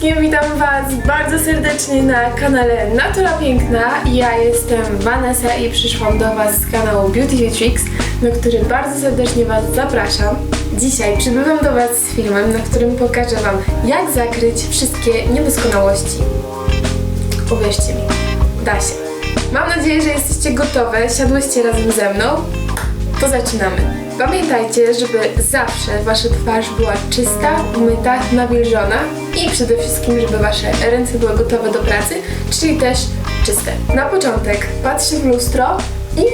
wszystkim, witam Was bardzo serdecznie na kanale Natura Piękna. Ja jestem Vanessa i przyszłam do Was z kanału Beauty Tricks, na który bardzo serdecznie Was zapraszam. Dzisiaj przybywam do Was z filmem, na którym pokażę Wam, jak zakryć wszystkie niedoskonałości. Uwierzcie mi, da się. Mam nadzieję, że jesteście gotowe, siadłyście razem ze mną. To zaczynamy. Pamiętajcie, żeby zawsze wasza twarz była czysta, umyta, nawilżona i przede wszystkim, żeby wasze ręce były gotowe do pracy, czyli też czyste. Na początek patrzę w lustro i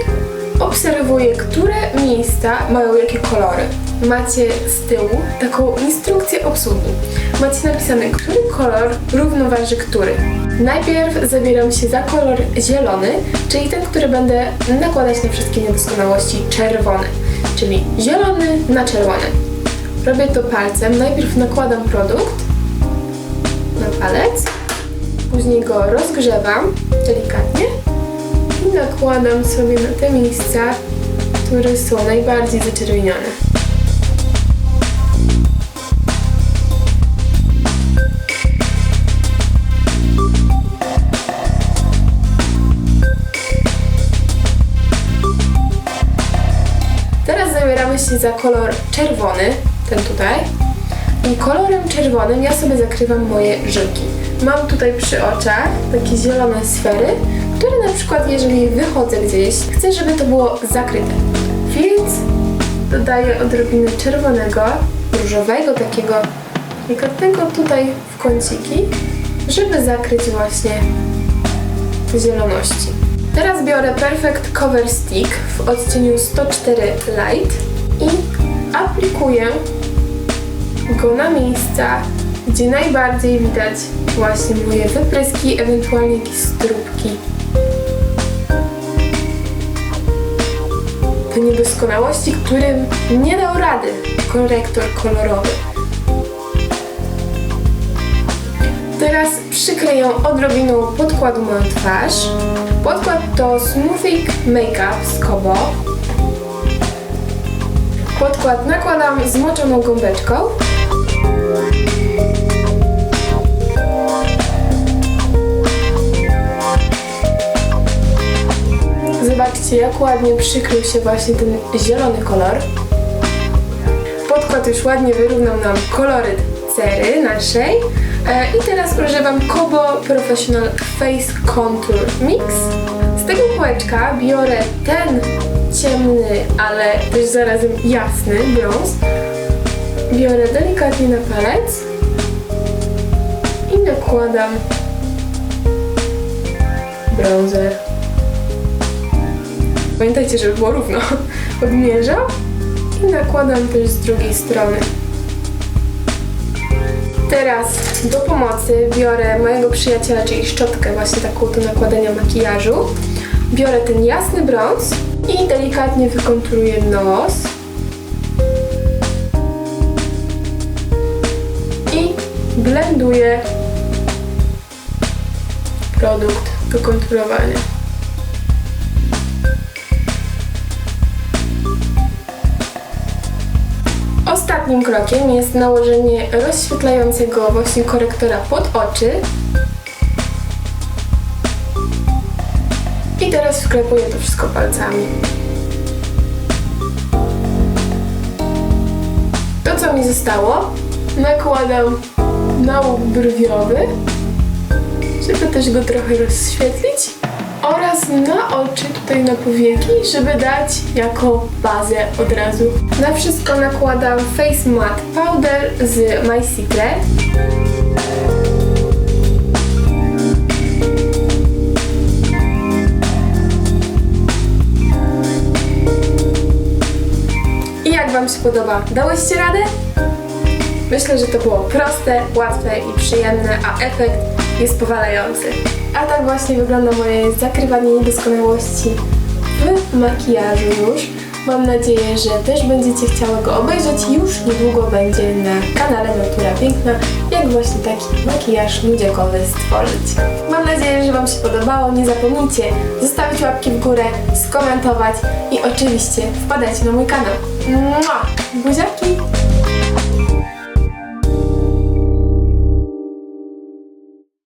obserwuję, które miejsca mają jakie kolory. Macie z tyłu taką instrukcję obsługi. Macie napisane, który kolor równoważy który. Najpierw zabieram się za kolor zielony, czyli ten, który będę nakładać na wszystkie niedoskonałości czerwony, czyli zielony na czerwony. Robię to palcem, najpierw nakładam produkt na palec, później go rozgrzewam delikatnie i nakładam sobie na te miejsca, które są najbardziej zaczerwienione. Zabieramy się za kolor czerwony, ten tutaj. I kolorem czerwonym ja sobie zakrywam moje żyłki. Mam tutaj przy oczach takie zielone sfery, które na przykład jeżeli wychodzę gdzieś, chcę, żeby to było zakryte. Więc dodaję odrobinę czerwonego, różowego, takiego delikatnego tutaj w kąciki, żeby zakryć właśnie zieloności. Teraz biorę Perfect Cover Stick w odcieniu 104 Light i aplikuję go na miejsca, gdzie najbardziej widać właśnie moje wypryski, ewentualnie jakieś stróbki. Te niedoskonałości, którym nie dał rady korektor kolorowy. Teraz przykleję odrobiną podkładu moją twarz. Podkład to Smoothing Makeup z Kobo. Podkład nakładam zmoczoną gąbeczką. Zobaczcie, jak ładnie przykrył się właśnie ten zielony kolor. Podkład już ładnie wyrównał nam koloryt cery naszej. E, I teraz używam Kobo Professional Face Contour Mix. Z tego kółeczka biorę ten ciemny, ale też zarazem jasny brąz. Biorę delikatnie na palec i nakładam bronzer. Pamiętajcie, żeby było równo. Odmierzam i nakładam też z drugiej strony. Teraz do pomocy biorę mojego przyjaciela, czyli szczotkę właśnie taką do nakładania makijażu. Biorę ten jasny brąz i delikatnie wykonturuję nos. I blenduję produkt do konturowania. Ostatnim krokiem jest nałożenie rozświetlającego właśnie korektora pod oczy. I teraz wklepuję to wszystko palcami. To co mi zostało, nakładam na łuk brwiowy, żeby też go trochę rozświetlić oraz na oczy, tutaj na powieki, żeby dać jako bazę od razu. Na wszystko nakładam Face Matte Powder z My Secret. Wam się podoba? Dałyście radę? Myślę, że to było proste, łatwe i przyjemne, a efekt jest powalający. A tak właśnie wygląda moje zakrywanie niedoskonałości w makijażu już. Mam nadzieję, że też będziecie chciały go obejrzeć. Już niedługo będzie na kanale Piękna, jak właśnie taki makijaż nudziakowy stworzyć. Mam nadzieję, że Wam się podobało. Nie zapomnijcie zostawić łapki w górę, skomentować i oczywiście wpadajcie na mój kanał. Mua! Buziaki!